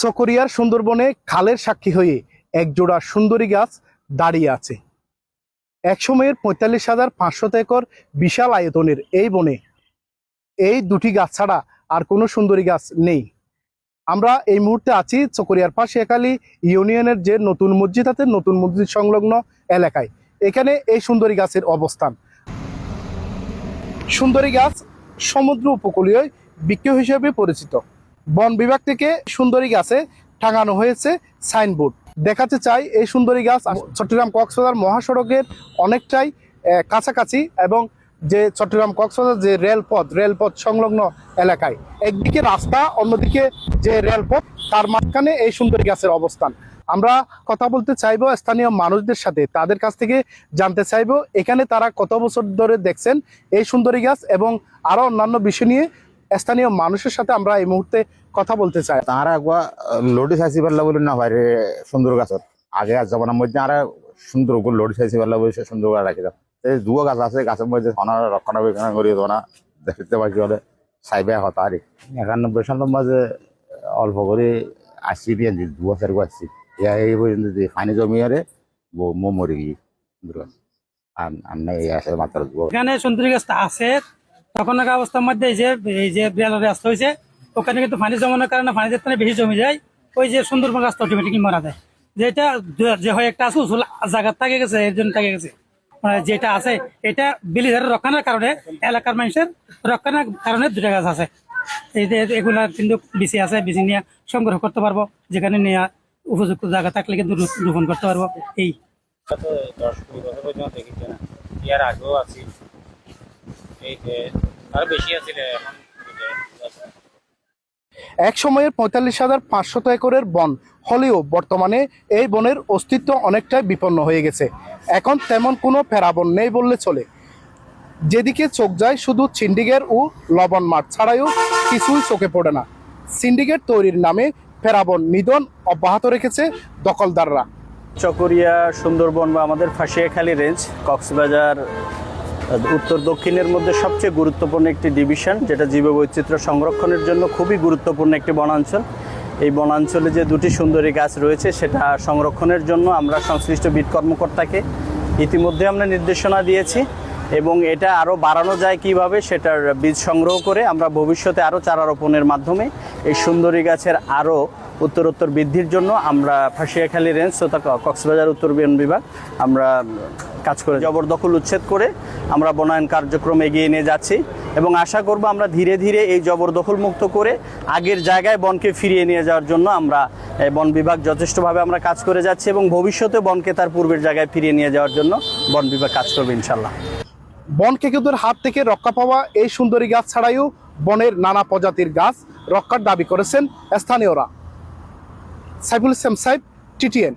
সকরিয়ার সুন্দরবনে খালের সাক্ষী হয়ে এক জোড়া সুন্দরী গাছ দাঁড়িয়ে আছে। একসময়ের পঁয়তাল্লিশ হাজার পাঁচশত একর বিশাল আয়তনের এই বনে এই দুটি গাছ ছাড়া আর কোনো সুন্দরী গাছ নেই। আমরা এই মুহূর্তে আছি চকরিয়ার পাশে একালি ইউনিয়নের যে নতুন মসজিদ আছে, নতুন মসজিদ সংলগ্ন এলাকায়। এখানে এই সুন্দরী গাছের অবস্থান। সুন্দরী গাছ সমুদ্র উপকূলীয় বৃক্ষ হিসেবে পরিচিত। বন বিভাগ থেকে সুন্দরী গাছে টাঙানো হয়েছে সাইনবোর্ড। দেখাতে চাই এই সুন্দরী গাছ চট্টগ্রাম কক্সবাজার মহাসড়কের অনেকটাই কাছাকাছি এবং যে চট্টগ্রাম কক্সবাজার যে রেলপথ রেলপথ সংলগ্ন এলাকায়। একদিকে রাস্তা, অন্যদিকে যে রেলপথ, তার মাঝখানে এই সুন্দরী গাছের অবস্থান। আমরা কথা বলতে চাইব স্থানীয় মানুষদের সাথে, তাদের কাছ থেকে জানতে চাইব এখানে তারা কত বছর ধরে দেখছেন এই সুন্দরী গাছ এবং আরও অন্যান্য বিষয় নিয়ে স্থানীয় মানুষের সাথে আমরা এই মুহূর্তে কথা বলতে চাই। তাহারা একবার লড়ি চাইছি পারলা বলে না বাইরে সুন্দর গাছত আগে আর জমানার মধ্যে আর সুন্দর করে লড়ি চাইছি পারলা বলে সে সুন্দর করে রাখি দাও। এই দুও গাছ আছে গাছের মধ্যে অনার রক্ষণাবেক্ষণ করি তোনা দেখতে পাচ্ছি বলে সাইবে হতা আর। একানব্বই সালের মাঝে অল্প করে আসছি দিয়ে দু বছর আসছি। ইয়া এই পর্যন্ত যে পানি জমিয়ারে মো মরে গিয়ে সুন্দর গাছ আর আর না এই আছে মাত্র দু এখানে সুন্দরী গাছটা আছে তখন অবস্থার মধ্যে এই যে এই যে বিড়াল রাস্তা হয়েছে, ওখানে কিন্তু পানি জমানোর কারণে পানি যেতে বেশি জমে যায়, ওই যে সুন্দরবন রাস্তা অটোমেটিকলি মারা যায়। যেটা যে হয় একটা আছে উসুল জায়গা থাকে গেছে, এর জন্য থাকে গেছে। মানে যেটা আছে, এটা বিলিধারের রক্ষণের কারণে, এলাকার মানুষের রক্ষণের কারণে দুটা গাছ আছে। এই যে এগুলা কিন্তু বিসি আছে বিসি নিয়ে সংগ্রহ করতে পারব, যেখানে নিয়ে উপযুক্ত জায়গা থাকলে কিন্তু রোপণ করতে পারব, এই। দশ কুড়ি বছর পর্যন্ত দেখিছে না আগেও এই যে আরও বেশি আছিল এখন এক সময়ের পঁয়তাল্লিশ হাজার পাঁচশত একরের বন হলেও বর্তমানে এই বনের অস্তিত্ব অনেকটাই বিপন্ন হয়ে গেছে। এখন তেমন কোনো ফেরাবন নেই বললে চলে। যেদিকে চোখ যায় শুধু সিন্ডিকেট ও লবণ মাঠ ছাড়াও কিছুই চোখে পড়ে না। সিন্ডিকেট তৈরির নামে ফেরাবন নিধন অব্যাহত রেখেছে দখলদাররা। চকরিয়া সুন্দরবন বা আমাদের ফাঁসিয়াখালী রেঞ্জ কক্সবাজার উত্তর দক্ষিণের মধ্যে সবচেয়ে গুরুত্বপূর্ণ একটি ডিভিশন, যেটা জীববৈচিত্র্য সংরক্ষণের জন্য খুবই গুরুত্বপূর্ণ একটি বনাঞ্চল। এই বনাঞ্চলে যে দুটি সুন্দরী গাছ রয়েছে, সেটা সংরক্ষণের জন্য আমরা সংশ্লিষ্ট বিট কর্মকর্তাকে ইতিমধ্যে আমরা নির্দেশনা দিয়েছি এবং এটা আরও বাড়ানো যায় কীভাবে সেটার বীজ সংগ্রহ করে আমরা ভবিষ্যতে আরও চারা রোপণের মাধ্যমে এই সুন্দরী গাছের আরও উত্তরোত্তর বৃদ্ধির জন্য আমরা ফাঁসিয়াখালী রেঞ্জ তথা কক্সবাজার উত্তর বন বিভাগ আমরা কাজ করে জবরদখল উচ্ছেদ করে আমরা বনায়ন কার্যক্রম এগিয়ে নিয়ে যাচ্ছি এবং আশা করব আমরা ধীরে ধীরে এই জবরদখল মুক্ত করে আগের জায়গায় বনকে ফিরিয়ে নিয়ে যাওয়ার জন্য আমরা বন বিভাগ যথেষ্টভাবে আমরা কাজ করে যাচ্ছি এবং ভবিষ্যতে বনকে তার পূর্বের জায়গায় ফিরিয়ে নিয়ে যাওয়ার জন্য বন বিভাগ কাজ করবে ইনশাল্লাহ বনকে কেকুদের হাত থেকে রক্ষা পাওয়া এই সুন্দরী গাছ ছাড়াইও বনের নানা প্রজাতির গাছ রক্ষার দাবি করেছেন স্থানীয়রা। সাইফুল ইসলাম সাইফ টিটিএন।